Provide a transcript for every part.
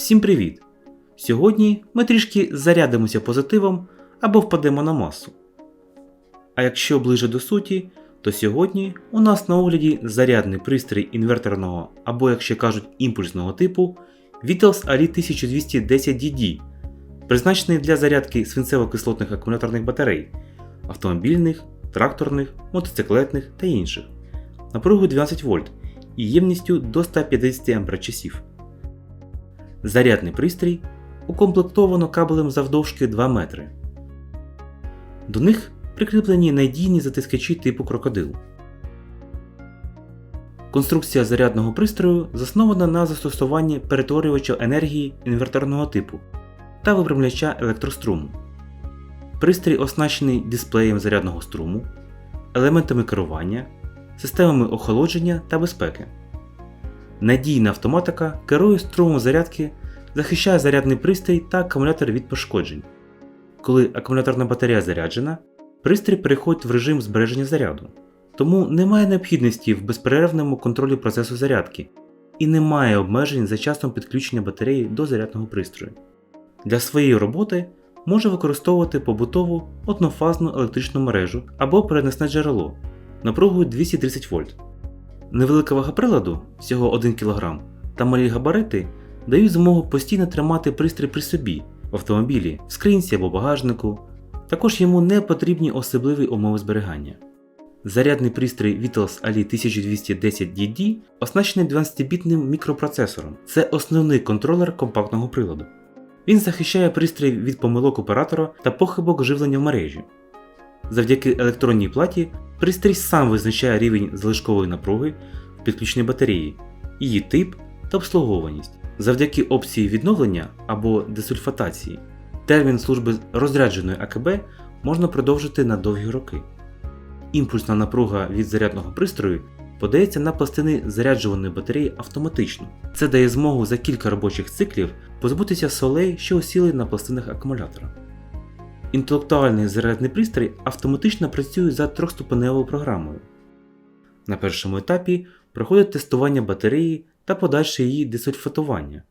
Всім привіт! Сьогодні ми трішки зарядимося позитивом або впадемо на масу. А якщо ближе до суті, то сьогодні у нас на огляді зарядний пристрій інверторного або, як ще кажуть, імпульсного типу Vitals Ali 1210DD, призначений для зарядки свинцево-кислотних акумуляторних батарей, автомобільних, тракторних, мотоциклетних та інших, напругою 12 вольт і ємністю до 150 Ах. Зарядний пристрій укомплектовано кабелем завдовжки 2 метри. До них прикріплені надійні затискачі типу крокодил. Конструкція зарядного пристрою заснована на застосуванні перетворювача енергії інверторного типу та випрямляча електроструму. Пристрій оснащений дисплеєм зарядного струму, елементами керування, системами охолодження та безпеки. Надійна автоматика керує струмом зарядки, захищає зарядний пристрій та акумулятор від пошкоджень. Коли акумуляторна батарея заряджена, пристрій переходить в режим збереження заряду, тому немає необхідності в безперервному контролі процесу зарядки і немає обмежень за часом підключення батареї до зарядного пристрою. Для своєї роботи може використовувати побутову однофазну електричну мережу або переносне джерело напругою 230 вольт. Невелика вага приладу всього 1 кг та малі габарити дають змогу постійно тримати пристрій при собі в автомобілі, в скринці або багажнику. Також йому не потрібні особливі умови зберігання. Зарядний пристрій Vitals Ali 1210DD оснащений 12-бітним мікропроцесором. Це основний контролер компактного приладу. Він захищає пристрій від помилок оператора та похибок живлення в мережі. Завдяки електронній платі пристрій сам визначає рівень залишкової напруги в підключеній батареї, її тип та обслуговуваність. Завдяки опції відновлення або десульфатації термін служби розрядженої АКБ можна продовжити на довгі роки. Імпульсна напруга від зарядного пристрою подається на пластини заряджуваної батареї автоматично. Це дає змогу за кілька робочих циклів позбутися солей, що осіли на пластинах акумулятора. Інтелектуальний зарядний пристрій автоматично працює за трьохступеневою програмою. На першому етапі проходить тестування батареї та подальше її десульфатування.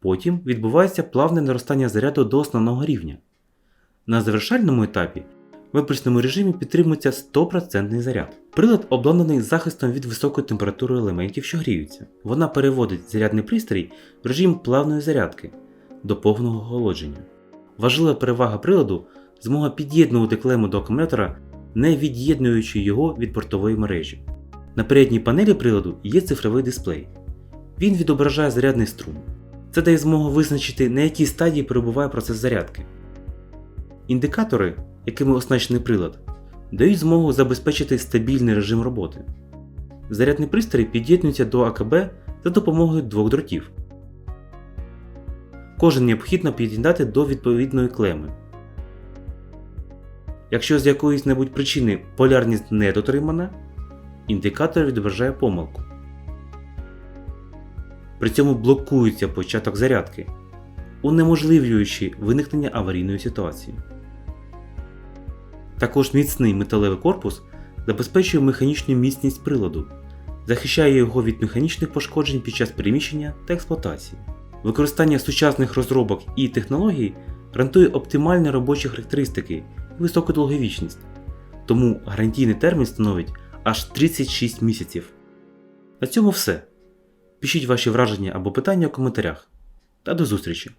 Потім відбувається плавне наростання заряду до основного рівня. На завершальному етапі в імпульсному режимі підтримується 100% заряд. Прилад обладнаний захистом від високої температури елементів, що гріються. Вона переводить зарядний пристрій в режим плавної зарядки до повного охолодження. Важлива перевага приладу змога під'єднувати клему до акумулятора, не від'єднуючи його від портової мережі. На передній панелі приладу є цифровий дисплей. Він відображає зарядний струм. Це дає змогу визначити, на якій стадії перебуває процес зарядки. Індикатори, якими оснащений прилад, дають змогу забезпечити стабільний режим роботи. Зарядний пристрій під'єднується до АКБ за допомогою двох дротів. Кожен необхідно під'єднати до відповідної клеми. Якщо з якоїсь небудь причини полярність не дотримана, індикатор відображає помилку. При цьому блокується початок зарядки, унеможливлюючи виникнення аварійної ситуації. Також міцний металевий корпус забезпечує механічну міцність приладу, захищає його від механічних пошкоджень під час переміщення та експлуатації. Використання сучасних розробок і технологій гарантує оптимальні робочі характеристики і високу довговічність, тому гарантійний термін становить аж 36 місяців. На цьому все. Пишіть ваші враження або питання у коментарях. Та до зустрічі!